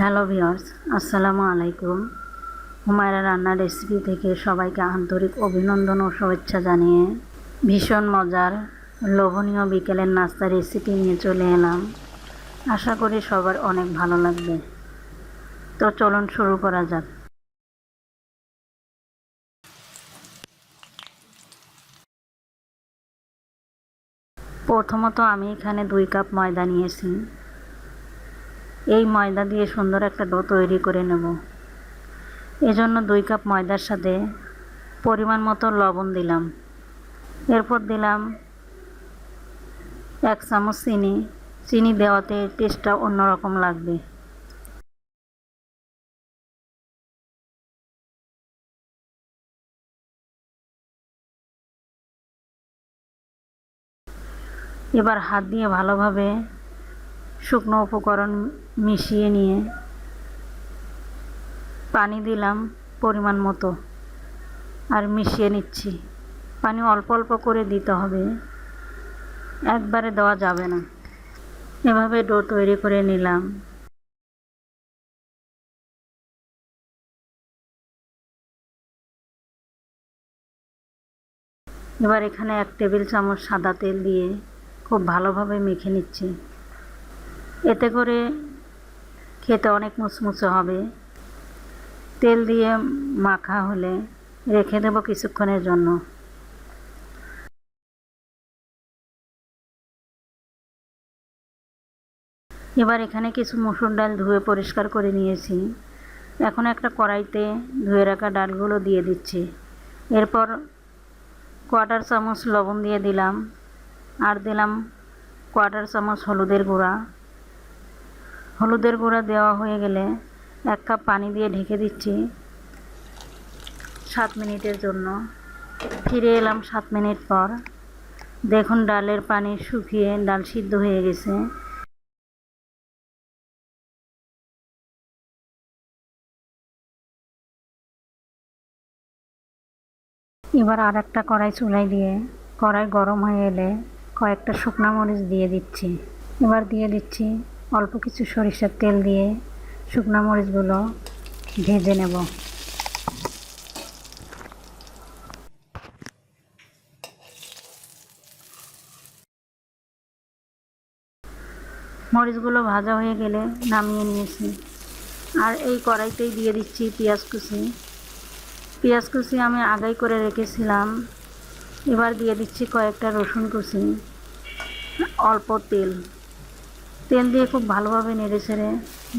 Hello viewers আসসালামু আলাইকুম। হুমায়রা রান্নার রেসিপি থেকে সবাইকে আন্তরিক অভিনন্দন ও শুভেচ্ছা জানিয়ে ভীষণ মজার, লোভনীয় বিকেলের নাস্তা রেসিপি নিয়ে চলে এলাম। আশা করি সবার অনেক ভালো লাগবে। তো চলুন শুরু করা যাক। প্রথমত আমি এখানে দুই কাপ ময়দা নিয়েছি। এই ময়দা দিয়ে সুন্দর একটা ডো তৈরি করে নেব। এজন্য দুই কাপ ময়দার সাথে পরিমাণ মতো লবণ দিলাম। এরপর দিলাম এক চামচ চিনি। চিনি দেওয়াতে টেস্টটা অন্যরকম লাগবে। এবার হাত দিয়ে ভালোভাবে শুকনো উপকরণ মিশিয়ে নিয়ে পানি দিলাম পরিমাণ মতো আর মিশিয়ে নিচ্ছি। পানি অল্প অল্প করে দিতে হবে। একবারে দেওয়া যাবে না। এভাবে ডো তৈরি করে নিলাম। এবার এখানে এক টেবিল চামচ সাদা তেল দিয়ে খুব ভালোভাবে মেখে নিচ্ছি। এতে করে খেতে অনেক মুচমুচে হবে। তেল দিয়ে মাখা হলে রেখে দেবো কিছুক্ষণের জন্য। এবার এখানে কিছু মুসুর ডাল ধুয়ে পরিষ্কার করে নিয়েছি। এখন একটা কড়াইতে ধুয়ে রাখা ডালগুলো দিয়ে দিচ্ছি। এরপর কোয়াটার চামচ লবণ দিয়ে দিলাম। আর দিলাম কোয়াটার চামচ হলুদের গুঁড়া। হলুদের গুঁড়া দেওয়া হয়ে গেলে এক কাপ পানি দিয়ে ঢেকে দিচ্ছি সাত মিনিটের জন্য। ফিরে এলাম সাত মিনিট পর। দেখুন, ডালের পানি শুকিয়ে ডাল সিদ্ধ হয়ে গেছে। এবার আর একটা কড়াই চুলাই দিয়ে কড়াই গরম হয়ে এলে কয়েকটা শুকনা মরিচ দিয়ে দিচ্ছি। এবার দিয়ে দিচ্ছি অল্প কিছু সরিষার তেল দিয়ে শুকনা মরিচগুলো ভেজে নেব। মরিচগুলো ভাজা হয়ে গেলে নামিয়ে নিয়েছি। আর এই কড়াইতেই দিয়ে দিচ্ছি পেঁয়াজ কুচি। পেঁয়াজ কুচি আমি আগাই করে রেখেছিলাম। এবার দিয়ে দিচ্ছি কয়েকটা রসুন কুচি। অল্প তেল। তেল দিয়ে খুব ভালোভাবে নেড়ে ছেড়ে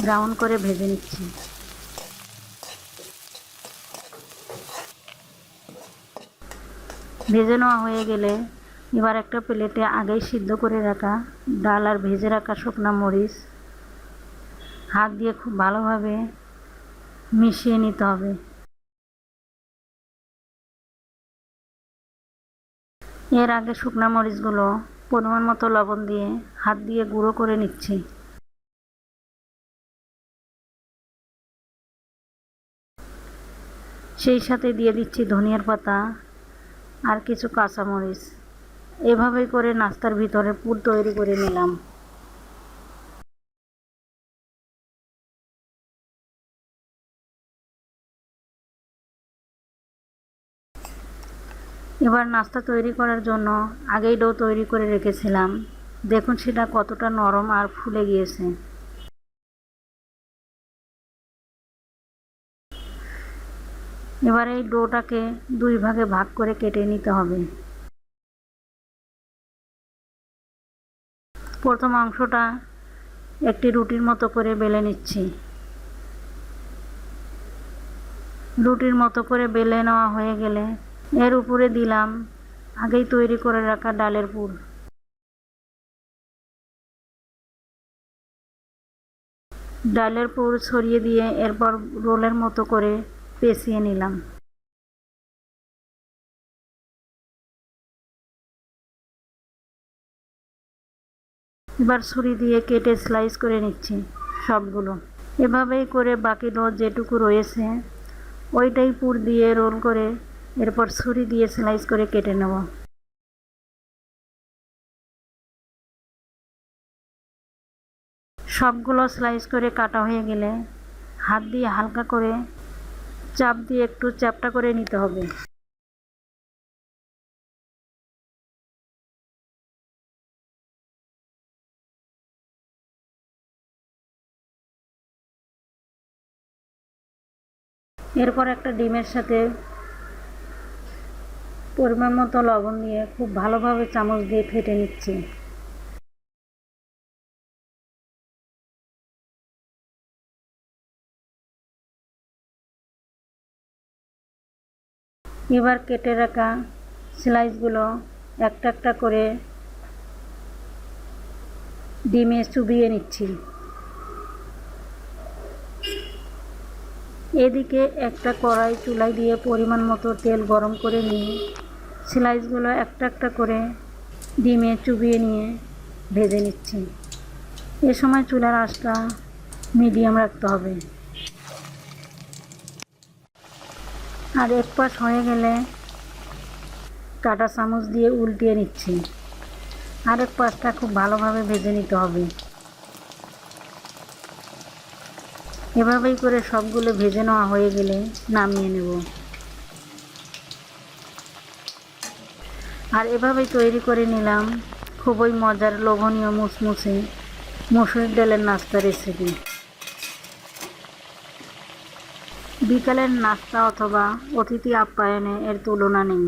ব্রাউন করে ভেজে নিচ্ছি। ভেজে নেওয়া হয়ে গেলে এবার একটা প্লেটে আগেই সিদ্ধ করে রাখা ডাল আর ভেজে রাখা শুকনা মরিচ, হাত দিয়ে খুব ভালোভাবে মিশিয়ে নিতে হবে। এর আগে শুকনা মরিচগুলো পরিমাণ মতো লবণ দিয়ে হাত দিয়ে গুঁড়ো করে নিচ্ছি। সেই সাথে দিয়ে দিচ্ছি ধনিয়ার পাতা আর কিছু কাঁচামরিচ। এভাবেই করে নাস্তার ভিতরে পুর তৈরি করে নিলাম। এবার নাস্তা তৈরি করার জন্য আগেই ডো তৈরি করে রেখেছিলাম। দেখুন সেটা কতটা নরম আর ফুলে গিয়েছে। এবার এই ডোটাকে দুই ভাগে ভাগ করে কেটে নিতে হবে। প্রথম অংশটা একটি রুটির মতো করে বেলে নিচ্ছি। রুটির মতো করে বেলে নেওয়া হয়ে গেলে এর উপরে দিলাম। আগেই তৈরি করে রাখা ডালের পুর। ডালের পুর ছড়িয়ে দিয়ে এরপর রোলের মতো করে পেঁচিয়ে নিলাম। এবার ছুরি দিয়ে কেটে স্লাইস করে নিচ্ছি সবগুলো। এভাবেই করে বাকি রোদ যেটুকু রয়েছে, ওইটাই পুর দিয়ে রোল করে এরপর ছুরি দিয়ে স্লাইস করে কেটে নেব। সবগুলো স্লাইস করে কাটা হয়ে গেলে হাত দিয়ে হালকা করে চাপ দিয়ে একটু চ্যাপটা করে নিতে হবে। এরপর একটা ডিমের সাথে পরিমাণ মতো লবণ দিয়ে খুব ভালোভাবে চামচ দিয়ে ফেটে নিচ্ছি। এবার কেটে রাখা স্লাইসগুলো একটা একটা করে ডিমে চুবিয়ে নিচ্ছি। এদিকে একটা কড়াই চুলাই দিয়ে পরিমাণ মতো তেল গরম করে নিয়ে স্লাইসগুলো একটা একটা করে ডিমে চুবিয়ে নিয়ে ভেজে নিচ্ছি। এ সময় চুলার আঁচটা মিডিয়াম রাখতে হবে। আর এক পাশ হয়ে গেলে কাটা চামচ দিয়ে উল্টিয়ে নিচ্ছি। আর এক পাশটা খুব ভালোভাবে ভেজে নিতে হবে। এভাবেই করে সবগুলো ভেজে নেওয়া হয়ে গেলে নামিয়ে নেব। আর এভাবেই তৈরি করে নিলাম। খুবই মজার, লোভনীয় মুসমুসে মসুর ডালের নাস্তা রেসিপি বিকালের নাস্তা অথবা অতিথি আপ্যায়নে এর তুলনা নেই।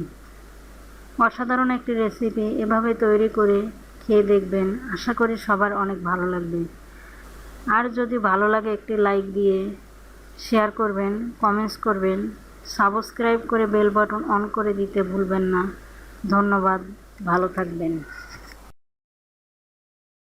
অসাধারণ একটি রেসিপি এভাবে তৈরি করে খেয়ে দেখবেন। আশা করি সবার অনেক ভালো লাগবে। আর যদি ভালো লাগে একটি লাইক দিয়ে শেয়ার করবেন কমেন্টস করবেন সাবস্ক্রাইব করে বেল বাটন অন করে দিতে ভুলবেন না। ধন্যবাদ ভালো থাকবেন।